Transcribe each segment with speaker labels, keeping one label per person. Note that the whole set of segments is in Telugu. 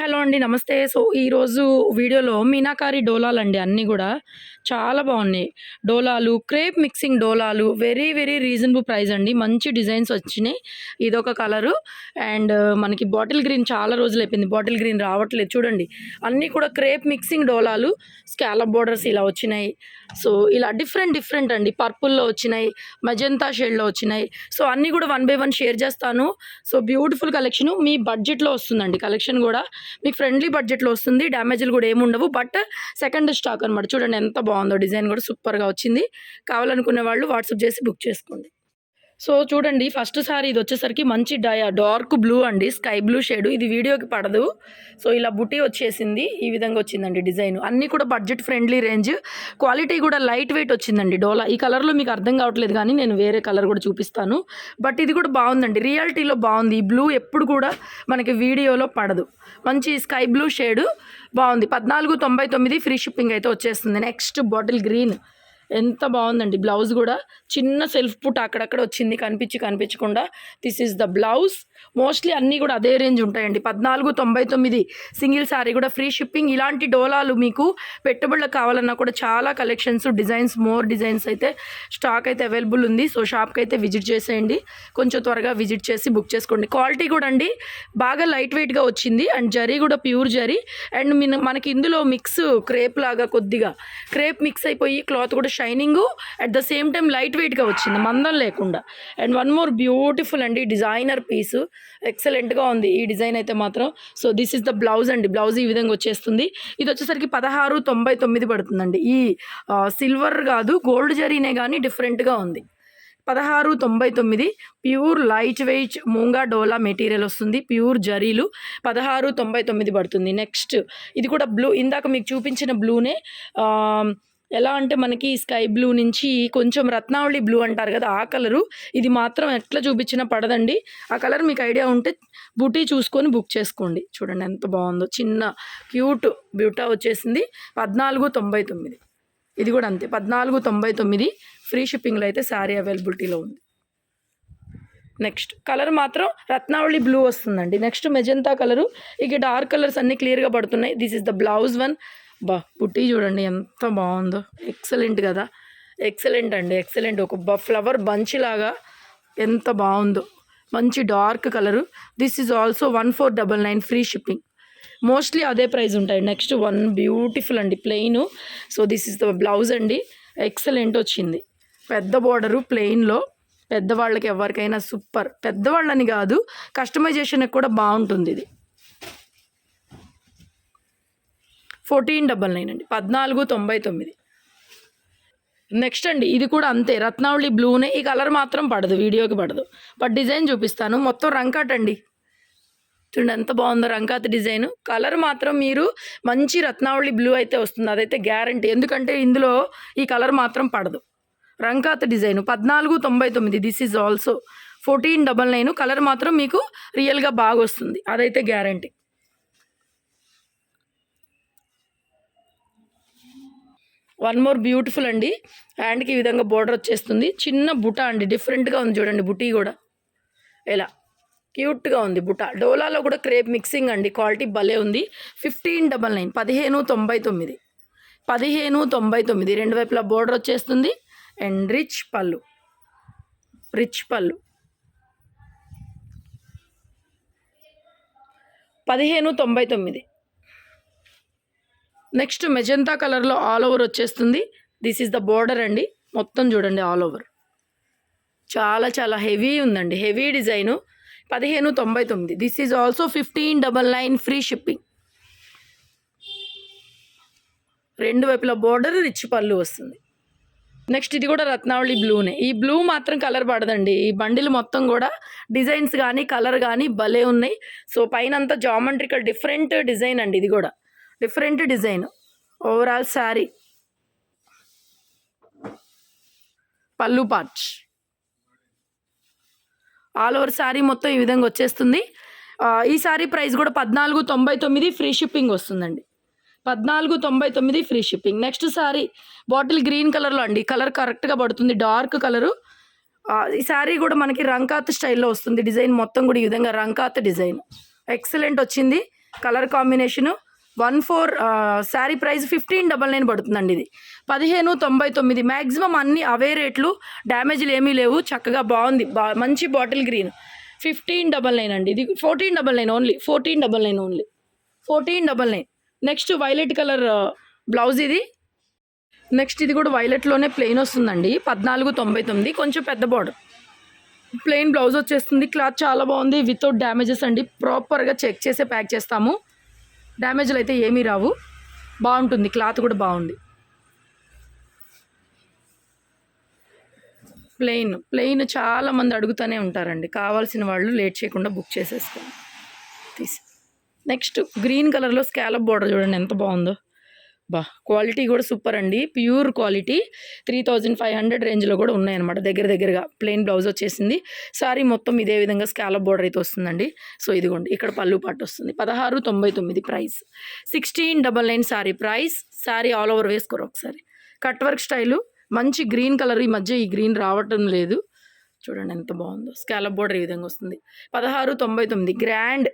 Speaker 1: హలో అండి నమస్తే. సో ఈరోజు వీడియోలో మీనాకారి డోలాలు అండి అన్నీ కూడా చాలా బాగున్నాయి. డోలాలు క్రేప్ మిక్సింగ్ డోలాలు వెరీ వెరీ రీజనబుల్ ప్రైస్ అండి. మంచి డిజైన్స్ వచ్చినాయి. ఇదొక కలరు. అండ్ మనకి బాటిల్ గ్రీన్ చాలా రోజులు అయిపోయింది. బాటిల్ గ్రీన్ రావట్లేదు. చూడండి అన్నీ కూడా క్రేప్ మిక్సింగ్ డోలాలు. స్కాలప్ బోర్డర్స్ ఇలా వచ్చినాయి. సో ఇలా డిఫరెంట్ డిఫరెంట్ అండి. పర్పుల్లో వచ్చినాయి మజంతా షేడ్లో వచ్చినాయి. సో అన్నీ కూడా వన్ బై వన్ షేర్ చేస్తాను. సో బ్యూటిఫుల్ కలెక్షన్ మీ బడ్జెట్లో వస్తుందండి. కలెక్షన్ కూడా మీకు ఫ్రెండ్లీ బడ్జెట్లో వస్తుంది. డ్యామేజ్లు కూడా ఏమి ఉండవు. బట్ సెకండ్ స్టాక్ అనమాట చూడండి ఎంత బాగుందో డిజైన్ కూడా సూపర్గా వచ్చింది. కావాలనుకునే వాళ్ళు వాట్సాప్ చేసి బుక్ చేసుకోండి. సో చూడండి ఫస్ట్ సారీ ఇది వచ్చేసరికి మంచి డయా డార్క్ బ్లూ అండి స్కై బ్లూ షేడ్. ఇది వీడియోకి పడదు. సో ఇలా బుటీ వచ్చేసింది. ఈ విధంగా వచ్చిందండి డిజైన్. అన్నీ కూడా బడ్జెట్ ఫ్రెండ్లీ రేంజ్ క్వాలిటీ కూడా లైట్ వెయిట్ వచ్చిందండి. డోలా ఈ కలర్లో మీకు అర్థం కావట్లేదు కానీ నేను వేరే కలర్ కూడా చూపిస్తాను. బట్ ఇది కూడా బాగుందండి. రియాలిటీలో బాగుంది. ఈ బ్లూ ఎప్పుడు కూడా మనకి వీడియోలో పడదు. మంచి స్కై బ్లూ షేడు బాగుంది. పద్నాలుగు తొంభై తొమ్మిది ఫ్రీ షిప్పింగ్ అయితే వచ్చేస్తుంది. నెక్స్ట్ బాటిల్ గ్రీన్ ఎంత బాగుందండి బ్లౌజ్ కూడా. చిన్న సెల్ఫ్ పుట్ అక్కడక్కడ వచ్చింది కనిపించి కనిపించకుండా. This is the blouse mostly అన్నీ కూడా అదే రేంజ్ ఉంటాయండి. పద్నాలుగు తొంభై తొమ్మిది సింగిల్ సారీ కూడా ఫ్రీ షిప్పింగ్. ఇలాంటి డోలాలు మీకు పెట్టుబడులకు కావాలన్నా కూడా చాలా కలెక్షన్స్ డిజైన్స్ మోర్ డిజైన్స్ అయితే స్టాక్ అయితే అవైలబుల్ ఉంది. సో షాప్కి అయితే విజిట్ చేసేయండి. కొంచెం త్వరగా విజిట్ చేసి బుక్ చేసుకోండి. క్వాలిటీ కూడా అండి బాగా లైట్ వెయిట్గా వచ్చింది. అండ్ జరీ కూడా ప్యూర్ జరీ. అండ్ మనకి ఇందులో మిక్స్ క్రేప్ లాగా కొద్దిగా క్రేప్ మిక్స్ అయిపోయి క్లాత్ కూడా shining at the same time light వెయిట్గా వచ్చింది మందం లేకుండా. అండ్ వన్ మోర్ బ్యూటిఫుల్ అండి డిజైనర్ పీస్. ఎక్సలెంట్గా ఉంది ఈ డిజైన్ అయితే మాత్రం. So this is the blouse అండి బ్లౌజ్ ఈ విధంగా వచ్చేస్తుంది. ఇది వచ్చేసరికి పదహారు తొంభై తొమ్మిది పడుతుందండి. ఈ సిల్వర్ కాదు గోల్డ్ జరీనే కానీ డిఫరెంట్గా ఉంది. పదహారు తొంభై తొమ్మిది ప్యూర్ లైట్ వెయిట్ మూంగా డోలా మెటీరియల్ వస్తుంది ప్యూర్ జరీలు పదహారు తొంభై తొమ్మిది పడుతుంది నెక్స్ట్ ఇది కూడా బ్లూ ఇందాక మీకు చూపించిన బ్లూనే ఎలా అంటే మనకి స్కై బ్లూ నుంచి కొంచెం రత్నావళి బ్లూ అంటారు కదా ఆ కలరు. ఇది మాత్రం ఎట్లా చూపించినా పడదండి. ఆ కలర్ మీకు ఐడియా ఉంటే బూటీ చూసుకొని బుక్ చేసుకోండి. చూడండి ఎంత బాగుందో. చిన్న క్యూట్ బ్యూటా వచ్చేసింది. పద్నాలుగు తొంభై తొమ్మిది. ఇది కూడా అంతే. పద్నాలుగు తొంభై తొమ్మిది ఫ్రీ షిప్పింగ్లో అయితే శారీ అవైలబిలిటీలో ఉంది. నెక్స్ట్ కలర్ మాత్రం రత్నావళి బ్లూ వస్తుందండి. Next magenta colour. ఇక డార్క్ కలర్స్ అన్నీ క్లియర్గా పడుతున్నాయి. This is the blouse one. బా బుట్టి చూడండి ఎంత బాగుందో. ఎక్సలెంట్ కదా. ఎక్సలెంట్ అండి ఎక్సలెంట్ ఒక బ ఫ్లవర్ బంచ్ లాగా ఎంత బాగుందో. మంచి dark colour this is also one four double nine free shipping mostly అదే ప్రైస్ ఉంటాయి. నెక్స్ట్ వన్ బ్యూటిఫుల్ అండి plain so this is the blouse అండి. ఎక్సలెంట్ వచ్చింది. పెద్ద బోర్డరు ప్లెయిన్లో పెద్దవాళ్ళకి ఎవరికైనా సూపర్ పెద్దవాళ్ళని కాదు కస్టమైజేషన్కి కూడా బాగుంటుంది ఇది. ఫోర్టీన్ డబల్ నైన్ అండి. పద్నాలుగు తొంభై తొమ్మిది. నెక్స్ట్ అండి ఇది కూడా అంతే. రత్నావళి బ్లూనే ఈ కలర్ మాత్రం పడదు వీడియోకి పడదు. బట్ డిజైన్ చూపిస్తాను. మొత్తం రంకాట్ అండి. చూడండి ఎంత బాగుందో రంకాత్ డిజైన్. కలర్ మాత్రం మీరు మంచి రత్నావళి బ్లూ అయితే వస్తుంది. అదైతే గ్యారంటీ. ఎందుకంటే ఇందులో ఈ కలర్ మాత్రం పడదు. రంకాత్ డిజైన్ పద్నాలుగు తొంభై తొమ్మిది. This is also fourteen double nine colour మాత్రం మీకు రియల్గా బాగా వస్తుంది అదైతే గ్యారంటీ. వన్ మోర్ బ్యూటిఫుల్ అండి. హ్యాండ్కి ఈ విధంగా బోర్డర్ వచ్చేస్తుంది. చిన్న బుటా అండి. డిఫరెంట్గా ఉంది చూడండి బుటీ కూడా. ఎలా? క్యూట్గా ఉంది బుట. డోలాలో కూడా క్రేప్ మిక్సింగ్ అండి. క్వాలిటీ భలే ఉంది. ఫిఫ్టీన్ డబల్ నైన్ పదిహేను తొంభై తొమ్మిది. పదిహేను తొంభై తొమ్మిది. రెండు వైపులా బోర్డర్ వచ్చేస్తుంది. అండ్ రిచ్ పళ్ళు. రిచ్ పళ్ళు. పదిహేను తొంభై తొమ్మిది. నెక్స్ట్ మెజంతా కలర్లో ఆల్ ఓవర్ వచ్చేస్తుంది. దిస్ ఈజ్ ద బోర్డర్ అండి. మొత్తం చూడండి ఆల్ ఓవర్. చాలా చాలా హెవీ ఉందండి. Heavy design. పదిహేను తొంభై తొమ్మిది. This is also fifteen double nine free shipping రెండు వైపుల బోర్డర్ రిచ్ పళ్ళు వస్తుంది. నెక్స్ట్ ఇది కూడా రత్నావళి బ్లూనే ఈ బ్లూ మాత్రం కలర్ పడదండి. ఈ బండిలు మొత్తం కూడా డిజైన్స్ కానీ కలర్ కానీ భలే ఉన్నాయి. సో పైన అంతా జామెంట్రికల్ డిఫరెంట్ డిజైన్ అండి ఇది కూడా. Different design. ఓవరాల్ శారీ పళ్ళు పార్చ్. ఆల్ ఓవర్ శారీ మొత్తం ఈ విధంగా వచ్చేస్తుంది. ఈ శారీ ప్రైస్ కూడా పద్నాలుగు తొంభై తొమ్మిది ఫ్రీ షిప్పింగ్ వస్తుందండి. పద్నాలుగు తొంభై తొమ్మిది free shipping next sari bottle green కలర్లో అండి. కలర్ కరెక్ట్గా పడుతుంది డార్క్ కలరు ఈ శారీ కూడా మనకి రంకాత్ స్టైల్లో వస్తుంది. డిజైన్ మొత్తం కూడా ఈ విధంగా రంకాత్ డిజైన్ ఎక్సలెంట్ వచ్చింది. Colour combination one four sari price fifteen double nine పడుతుందండి ఇది. పదిహేను తొంభై తొమ్మిది. మ్యాక్సిమం అన్ని అవే రేట్లు డ్యామేజ్లు ఏమీ లేవు. చక్కగా బాగుంది. బా మంచి bottle green. Fifteen double nine అండి. ఇది fourteen double nine only. Fourteen double nine only. Fourteen double nine. Next violet colour blouse ఇది. నెక్స్ట్ ఇది కూడా వైలెట్లోనే ప్లెయిన్ వస్తుందండి. పద్నాలుగు తొంభై తొమ్మిది. కొంచెం పెద్ద బార్డర్. ప్లెయిన్ బ్లౌజ్ వచ్చేస్తుంది. క్లాత్ చాలా బాగుంది. వితౌట్ డ్యామేజెస్ అండి. ప్రాపర్గా చెక్ చేసే ప్యాక్ చేస్తాము. డ్యామేజ్లు అయితే ఏమీ రావు. బాగుంటుంది. క్లాత్ కూడా బాగుంది. ప్లెయిన్ ప్లెయిన్ చాలా మంది అడుగుతూనే ఉంటారండి. కావాల్సిన వాళ్ళు లేట్ చేయకుండా బుక్ చేసేసుకోండి. తీసి నెక్స్ట్ గ్రీన్ కలర్లో స్కాలప్ బోర్డర్ చూడండి. ఎంత బాగుందో. బా క్వాలిటీ కూడా సూపర్ అండి. Pure quality. Three thousand five hundred రేంజ్లో కూడా ఉన్నాయన్నమాట దగ్గర దగ్గరగా. ప్లెయిన్ బ్లౌజ్ వచ్చేసింది. సారీ మొత్తం ఇదే విధంగా స్కాలప్ బార్డర్ అయితే వస్తుందండి. సో ఇదిగోండి ఇక్కడ పళ్ళు పాటు వస్తుంది. పదహారు తొంభై తొమ్మిది price. Sixteen double nine sorry price. Sorry all over వేసుకోరు ఒకసారి. కట్ వర్క్ స్టైలు మంచి గ్రీన్ కలర్ ఈ మధ్య ఈ గ్రీన్ రావటం లేదు. చూడండి ఎంత బాగుందో. స్కాలప్ బోర్డర్ ఈ విధంగా వస్తుంది. పదహారు తొంభై తొమ్మిది గ్రాండ్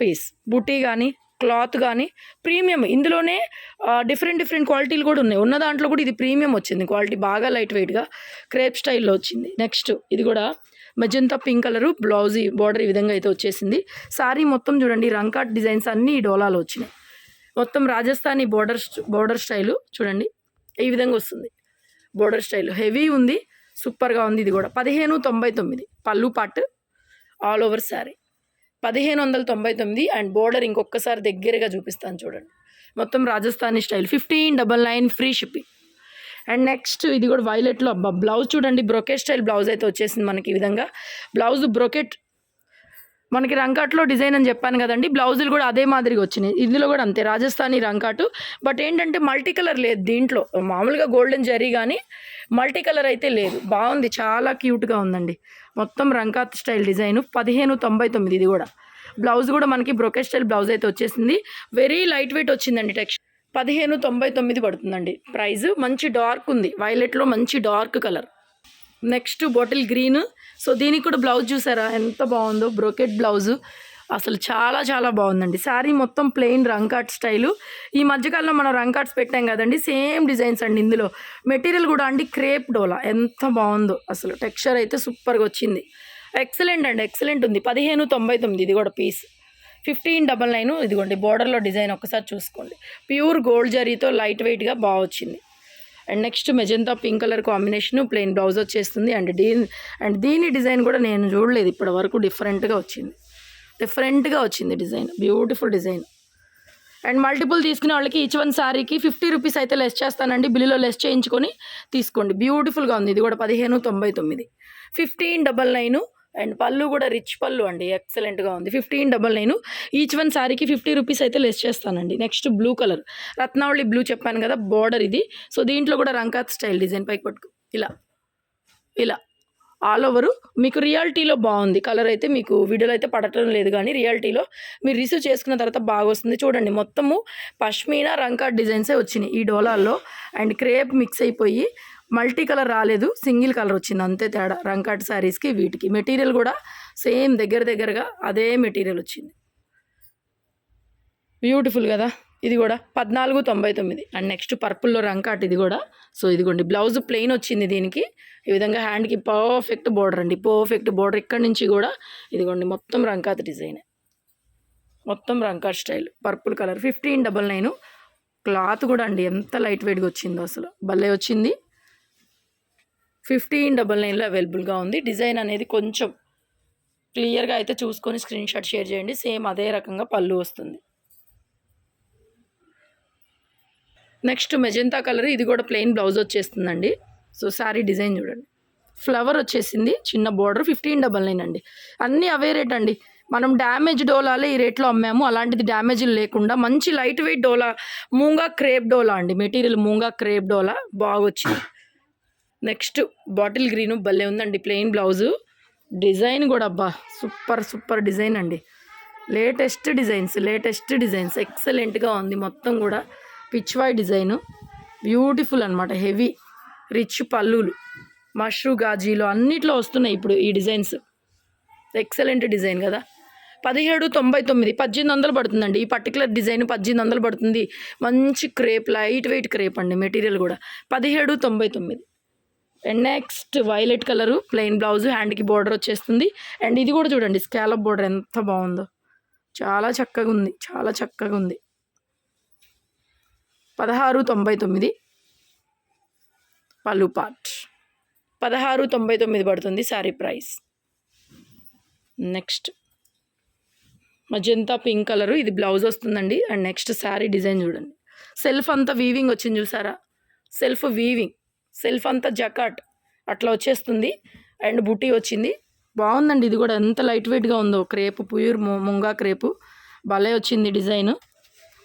Speaker 1: పీస్. బుటీ కానీ క్లాత్ కానీ ప్రీమియం. ఇందులోనే డిఫరెంట్ డిఫరెంట్ క్వాలిటీలు కూడా ఉన్నాయి. ఉన్న దాంట్లో కూడా ఇది ప్రీమియం వచ్చింది. క్వాలిటీ బాగా లైట్ వెయిట్గా క్రేప్ స్టైల్లో వచ్చింది. నెక్స్ట్ ఇది కూడా magenta pink colour blouse border ఈ విధంగా అయితే వచ్చేసింది. సారీ మొత్తం చూడండి రంకాట్ డిజైన్స్ అన్నీ ఈ డోలాలో వచ్చినాయి. మొత్తం రాజస్థానీ బోర్డర్ బోర్డర్ స్టైలు చూడండి ఈ విధంగా వస్తుంది. బోర్డర్ స్టైల్ హెవీ ఉంది సూపర్గా ఉంది ఇది కూడా. పదిహేను తొంభై తొమ్మిది పళ్ళు పాట్ ఆల్ ఓవర్ శారీ. పదిహేను వందల తొంభై తొమ్మిది అండ్ బోర్డర్ ఇంకొకసారి దగ్గరగా చూపిస్తాను చూడండి. మొత్తం Rajasthani style fifteen double nine free shipping. And next ఇది కూడా వైలెట్లో అబ్బా బ్లౌజ్ చూడండి బ్రొకెట్ స్టైల్ బ్లౌజ్ అయితే వచ్చేసింది మనకి ఈ విధంగా. బ్లౌజ్ బ్రొకెట్ మనకి రంకాట్లో డిజైన్ అని చెప్పాను కదండి బ్లౌజులు కూడా అదే మాదిరిగా వచ్చినాయి. ఇందులో కూడా అంతే రాజస్థానీ రంకాటు. బట్ ఏంటంటే మల్టీ కలర్ లేదు దీంట్లో మామూలుగా గోల్డెన్ జరీ కానీ మల్టీ కలర్ అయితే లేదు. బాగుంది చాలా క్యూట్గా ఉందండి. మొత్తం రంకాత్ స్టైల్ డిజైన్ పదిహేను తొంభై తొమ్మిది ఇది కూడా. బ్లౌజ్ కూడా మనకి బ్రొకెట్ స్టైల్ బ్లౌజ్ అయితే వచ్చేసింది. వెరీ లైట్ వెయిట్ వచ్చిందండి టెక్స్ట్ పదిహేను తొంభై తొమ్మిది పడుతుందండి. ప్రైస్ మంచి డార్క్ ఉంది. వైలెట్లో మంచి dark colour. Next bottle green. So దీనికి కూడా బ్లౌజ్ చూసారా? ఎంత బాగుందో బ్రోకెట్ బ్లౌజు. అసలు చాలా చాలా బాగుందండి. శారీ మొత్తం ప్లెయిన్ రంకాట్ స్టైలు ఈ మధ్యకాలంలో మనం రంకాట్స్ పెట్టాం కదండి సేమ్ డిజైన్స్ అండి ఇందులో. మెటీరియల్ కూడా అండి క్రేప్ డోలా. ఎంత బాగుందో అసలు. టెక్స్చర్ అయితే సూపర్గా వచ్చింది. ఎక్సలెంట్ అండి ఎక్సలెంట్ ఉంది. పదిహేను తొంభై తొమ్మిది ఇది కూడా పీస్ ఫిఫ్టీన్ డబల్ నైన్ ఇదిగోండి బోర్డర్లో డిజైన్ ఒకసారి చూసుకోండి. ప్యూర్ గోల్డ్ జరీతో లైట్ వెయిట్గా బాగా వచ్చింది. And next magenta pink colour combination plain blouse వచ్చేస్తుంది. అండ్ దీని అండ్ దీని డిజైన్ కూడా నేను చూడలేదు ఇప్పటి వరకు డిఫరెంట్గా వచ్చింది. డిఫరెంట్గా వచ్చింది design. Beautiful design. And multiple తీసుకునే వాళ్ళకి ఈచ్ వన్ సారీకి ఫిఫ్టీ రూపీస్ అయితే లెస్ చేస్తానండి. బిల్లులో లెస్ చేయించుకొని తీసుకోండి. బ్యూటిఫుల్గా ఉంది. ఇది కూడా పదిహేను తొంభై తొమ్మిది. ఫిఫ్టీన్ డబల్ నైన్ అండ్ పళ్ళు కూడా రిచ్ పళ్ళు అండి. ఎక్సలెంట్గా ఉంది. Fifteen double nine each one సారీకి ఫిఫ్టీ రూపీస్ అయితే లెస్ చేస్తానండి. Next blue colour. Ratnavali blue చెప్పాను కదా బార్డర్ ఇది. సో దీంట్లో కూడా రంకాత్ స్టైల్ డిజైన్ పైకి పట్టుకు. ఇలా. ఇలా. All over. మీకు రియాలిటీలో బాగుంది. కలర్ అయితే మీకు వీడియోలో అయితే పడటం లేదు కానీ రియాలిటీలో మీరు రిసీవ్ చేసుకున్న తర్వాత బాగా వస్తుంది చూడండి మొత్తము పష్మీనా రంకాట్ డిజైన్సే వచ్చినాయి ఈ డోలాల్లో. అండ్ క్రేప్ మిక్స్ అయిపోయి మల్టీ కలర్ రాలేదు. సింగిల్ కలర్ వచ్చింది. అంతే తేడా. రంకాట్ శారీస్కి వీటికి. మెటీరియల్ కూడా సేమ్ దగ్గర దగ్గరగా అదే మెటీరియల్ వచ్చింది. బ్యూటిఫుల్ కదా? ఇది కూడా పద్నాలుగు తొంభై తొమ్మిది. అండ్ నెక్స్ట్ పర్పుల్లో రంకాట్ ఇది కూడా. సో ఇదిగోండి బ్లౌజ్ ప్లెయిన్ వచ్చింది దీనికి. ఈ విధంగా హ్యాండ్కి పర్ఫెక్ట్ బోర్డర్ అండి పర్ఫెక్ట్ బోర్డర్ ఇక్కడ నుంచి కూడా ఇదిగోండి మొత్తం రంకాత్ డిజైన్. మొత్తం రంకాట్ style purple colour fifteen double nine. Cloth కూడా అండి ఎంత లైట్ వెయిట్గా వచ్చిందో అసలు. భలే వచ్చింది. ఫిఫ్టీన్ డబల్ నైన్లో అవైలబుల్గా ఉంది. డిజైన్ అనేది కొంచెం క్లియర్గా అయితే చూసుకొని స్క్రీన్ షాట్ షేర్ చేయండి. సేమ్ అదే రకంగా పళ్ళు వస్తుంది. నెక్స్ట్ మెజంతా కలర్ ఇది కూడా ప్లెయిన్ బ్లౌజ్ వచ్చేస్తుందండి. సో శారీ డిజైన్ చూడండి. ఫ్లవర్ వచ్చేసింది చిన్న బార్డర్ ఫిఫ్టీన్ డబల్ నైన్ అండి. అన్నీ అవే రేట్ అండి. మనం డ్యామేజ్ డోలాలే ఈ రేట్లో అమ్మాము అలాంటిది డ్యామేజ్ లేకుండా మంచి లైట్ వెయిట్ డోలా మూంగా క్రేప్ డోలా అండి. మెటీరియల్ మూంగా క్రేప్ డోలా బాగొచ్చింది. నెక్స్ట్ బాటిల్ గ్రీను భలే ఉందండి ప్లెయిన్ బ్లౌజు. డిజైన్ కూడా అబ్బా సూపర్ సూపర్ డిజైన్ అండి. లేటెస్ట్ డిజైన్స్ లేటెస్ట్ డిజైన్స్ ఎక్సలెంట్గా ఉంది మొత్తం కూడా. పిచ్వాయ్ డిజైను. బ్యూటిఫుల్ అనమాట హెవీ రిచ్ పళ్ళులు. మష్రూ గాజీలు అన్నిట్లో వస్తున్నాయి ఇప్పుడు ఈ డిజైన్స్. ఎక్సలెంట్ డిజైన్ కదా. పదిహేడు తొంభై తొమ్మిది పద్దెనిమిది వందలు పడుతుందండి. ఈ పర్టికులర్ డిజైన్ పద్దెనిమిది వందలు పడుతుంది. మంచి క్రేప్ లైట్ వెయిట్ క్రేప్ అండి మెటీరియల్ కూడా. పదిహేడు తొంభై తొమ్మిది. And next violet colour plain blouse హ్యాండ్కి బోర్డర్ వచ్చేస్తుంది. అండ్ ఇది కూడా చూడండి స్కాలప్ బోర్డర్ ఎంత బాగుందో. చాలా చక్కగా ఉంది చాలా చక్కగా ఉంది. పదహారు తొంభై తొమ్మిది. పలు పార్ట్ పదహారు తొంభై తొమ్మిది పడుతుంది sari price. Next. Magenta pink colour ఇది బ్లౌజ్ వస్తుందండి. అండ్ నెక్స్ట్ శారీ డిజైన్ చూడండి. సెల్ఫ్ అంతా వీవింగ్ వచ్చింది చూసారా? Self weaving. సెల్ఫ్ అంతా జకాట్. అట్లా వచ్చేస్తుంది. అండ్ బుటీ వచ్చింది. బాగుందండి ఇది కూడా. ఎంత లైట్ వెయిట్గా ఉందో. క్రేపు ప్యూర్ ముంగా క్రేపు. భలే వచ్చింది డిజైను.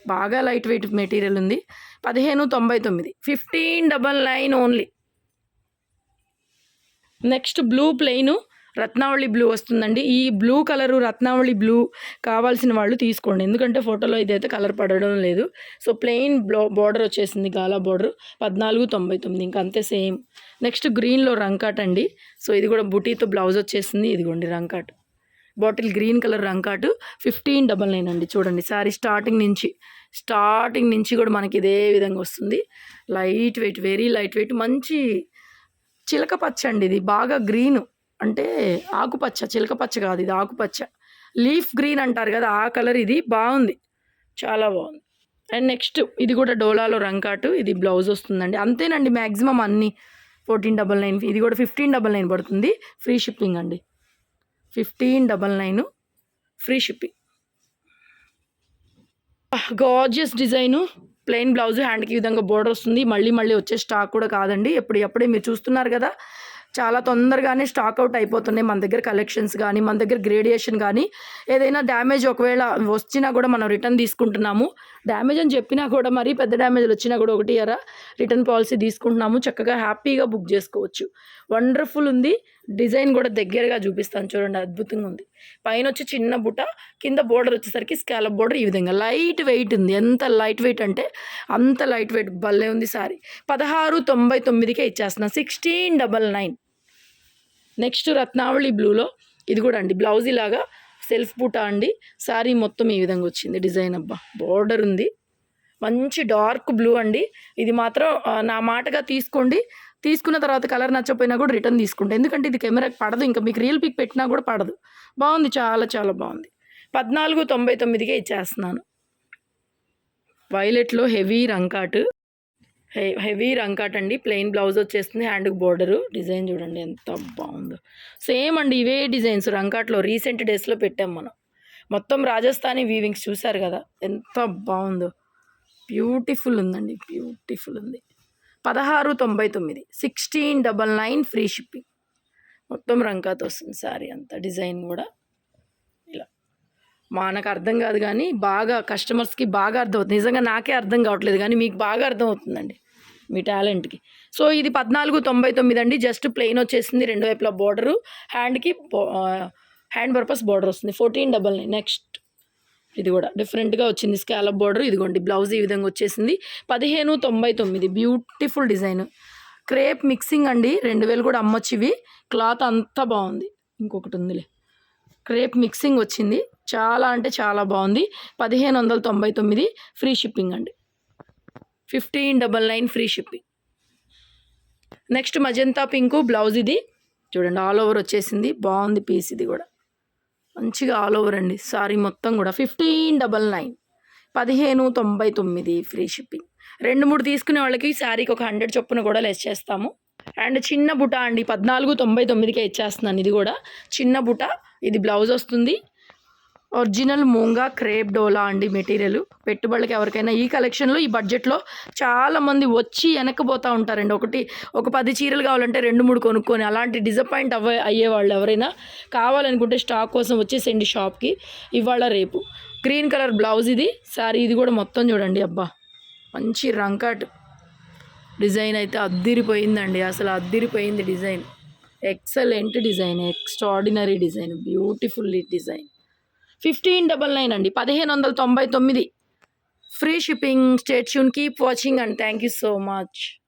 Speaker 1: బాగా లైట్ వెయిట్ మెటీరియల్ ఉంది. పదిహేను తొంభై తొమ్మిది. Fifteen double nine only. Next blue plain Ratnavali blue వస్తుందండి. ఈ బ్లూ కలరు రత్నావళి బ్లూ కావాల్సిన వాళ్ళు తీసుకోండి. ఎందుకంటే ఫోటోలో ఇదైతే కలర్ పడడం లేదు. సో ప్లెయిన్ బ్లో బార్డర్ వచ్చేసింది గాలా బార్డర్. పద్నాలుగు తొంభై తొమ్మిది. ఇంకా అంతే సేమ్. నెక్స్ట్ గ్రీన్లో రంకాట్ అండి. సో ఇది కూడా బుటీతో బ్లౌజ్ వచ్చేసింది. ఇదిగోండి రంకాట్. బాటిల్ గ్రీన్ కలర్ రంకాటు ఫిఫ్టీన్ డబల్ నైన్ అండి. చూడండి సారీ స్టార్టింగ్ నుంచి స్టార్టింగ్ నుంచి కూడా మనకి ఇదే విధంగా వస్తుంది. Light weight very light weight మంచి చిలక పచ్చ అండి ఇది. బాగా గ్రీన్ అంటే ఆకుపచ్చ చిలక పచ్చ కాదు ఇది ఆకుపచ్చ. లీఫ్ గ్రీన్ అంటారు కదా ఆ కలర్ ఇది బాగుంది. చాలా బాగుంది. అండ్ నెక్స్ట్ ఇది కూడా డోలాలో రంకాటు ఇది బ్లౌజ్ వస్తుందండి. అంతేనండి మ్యాక్సిమం అన్నీ ఫోర్టీన్ డబల్ నైన్ ఇది కూడా ఫిఫ్టీన్ డబల్ నైన్ పడుతుంది. ఫ్రీ షిప్పింగ్ అండి. Fifteen double nine free shipping gorgeous design plain blouse హ్యాండ్కి విధంగా బోర్డర్ వస్తుంది. మళ్ళీ మళ్ళీ వచ్చే స్టాక్ కూడా కాదండి. ఎప్పుడు ఎప్పుడే మీరు చూస్తున్నారు కదా చాలా తొందరగానే స్టాక్ అవుట్ అయిపోతున్నాయి మన దగ్గర కలెక్షన్స్ కానీ మన దగ్గర గ్రేడియేషన్ కానీ ఏదైనా డ్యామేజ్ ఒకవేళ వచ్చినా కూడా మనం రిటర్న్ తీసుకుంటున్నాము. డ్యామేజ్ అని చెప్పినా కూడా మరీ పెద్ద డ్యామేజ్లు వచ్చినా కూడా ఒకటి అరా రిటర్న్ పాలసీ తీసుకుంటున్నాము. చక్కగా హ్యాపీగా బుక్ చేసుకోవచ్చు. వండర్ఫుల్ ఉంది. డిజైన్ కూడా దగ్గరగా చూపిస్తాను. చూడండి అద్భుతంగా ఉంది. పైన వచ్చి చిన్న బుట్ట కింద బోర్డర్ వచ్చేసరికి స్కాలప్ బోర్డర్ ఈ విధంగా లైట్ వెయిట్ ఉంది. ఎంత లైట్ వెయిట్ అంటే అంత లైట్ వెయిట్ భలే ఉంది సారీ. పదహారు తొంభై తొమ్మిదికే ఇచ్చేస్తున్నాను సిక్స్టీన్ డబల్ నైన్ నెక్స్ట్ రత్నావళి బ్లూలో ఇది కూడా అండి బ్లౌజ్ ఇలాగా సెల్ఫ్ బూటా అండి. శారీ మొత్తం ఈ విధంగా వచ్చింది డిజైన్ అబ్బా బోర్డర్ ఉంది. మంచి డార్క్ బ్లూ అండి. ఇది మాత్రం నా మాటగా తీసుకోండి. తీసుకున్న తర్వాత కలర్ నచ్చకపోయినా కూడా రిటర్న్ తీసుకుంటా. ఎందుకంటే ఇది కెమెరాకి పడదు ఇంకా మీకు రియల్ పిక్ పెట్టినా కూడా పడదు. బాగుంది చాలా చాలా బాగుంది. పద్నాలుగు తొంభై తొమ్మిదికే ఇచ్చేస్తున్నాను. వైలెట్లో హెవీ రంకాటు. హెవీ రంకాట్ అండి. ప్లెయిన్ బ్లౌజ్ వచ్చేస్తుంది. హ్యాండ్కి బోర్డరు డిజైన్ చూడండి ఎంత బాగుందో. సేమ్ అండి ఇవే డిజైన్స్ రంకాట్లో రీసెంట్ డేస్లో పెట్టాం మనం. మొత్తం రాజస్థానీ వీవింగ్స్ చూసారు కదా? ఎంత బాగుందో. బ్యూటిఫుల్ ఉందండి. బ్యూటిఫుల్ ఉంది. పదహారు తొంభై తొమ్మిది. Sixteen double nine free shipping. మొత్తం రంకాతో వస్తుంది సారీ అంతా. డిజైన్ కూడా ఇలా. మనకు అర్థం కాదు కానీ బాగా కస్టమర్స్కి బాగా అర్థం అవుతుంది. నిజంగా నాకే అర్థం కావట్లేదు కానీ మీకు బాగా అర్థం అవుతుందండి. మీ టాలెంట్కి. సో ఇది పద్నాలుగు తొంభై తొమ్మిది అండి. జస్ట్ ప్లెయిన్ వచ్చేసింది రెండు వైపులా బోర్డరు. హ్యాండ్కి హ్యాండ్ పర్పస్ బోర్డర్ వస్తుంది. Fourteen double nine. నెక్స్ట్. ఇది కూడా డిఫరెంట్గా వచ్చింది. Scallop border. ఇదిగోండి బ్లౌజ్ ఈ విధంగా వచ్చేసింది. పదిహేను తొంభై తొమ్మిది. Beautiful design. క్రేప్ మిక్సింగ్ అండి. రెండు వేలు కూడా అమ్మొచ్చివి. క్లాత్ అంతా బాగుంది. ఇంకొకటి ఉందిలే. క్రేప్ మిక్సింగ్ వచ్చింది. చాలా అంటే చాలా బాగుంది. పదిహేను వందల తొంభై తొమ్మిది. ఫ్రీ షిప్పింగ్ అండి. Fifteen double nine free shipping next magenta pink blouse ఇది. చూడండి ఆల్ ఓవర్ వచ్చేసింది. బాగుంది పీస్ ఇది కూడా. మంచిగా ఆల్ ఓవర్ అండి. సారీ మొత్తం కూడా ఫిఫ్టీన్ డబల్ నైన్ పదిహేను తొంభై తొమ్మిది ఫ్రీ షిప్పింగ్ రెండు మూడు తీసుకునే వాళ్ళకి శారీకి ఒక హండ్రెడ్ చొప్పున కూడా లెస్ చేస్తాము. అండ్ చిన్న బుట అండి పద్నాలుగు తొంభై తొమ్మిదికే ఇచ్చేస్తున్నాను ఇది కూడా. చిన్న బుట ఇది బ్లౌజ్ వస్తుంది. ఒరిజినల్ మూంగా క్రేప్ డోలా అండి మెటీరియల్. పెట్టుబడులకు ఎవరికైనా ఈ కలెక్షన్లో ఈ బడ్జెట్లో చాలామంది వచ్చి వెనక్కిపోతూ ఉంటారండి. ఒకటి ఒక పది చీరలు కావాలంటే రెండు మూడు కొనుక్కొని అలాంటి డిసప్పాయింట్ అవ్వ అయ్యేవాళ్ళు ఎవరైనా కావాలనుకుంటే స్టాక్ కోసం వచ్చేసేయండి షాప్కి. ఇవాళ రేపు. గ్రీన్ కలర్ బ్లౌజ్ ఇది. సారీ ఇది కూడా మొత్తం చూడండి అబ్బా. మంచి రంకాట్ డిజైన్ అయితే అద్దిరిపోయిందండి. అసలు అద్దిరిపోయింది design. Excellent design extraordinary design beautiful design. Fifteen double nine అండి. పదిహేను వందల తొంభై తొమ్మిది. Free shipping stay tune keep watching and thank you so much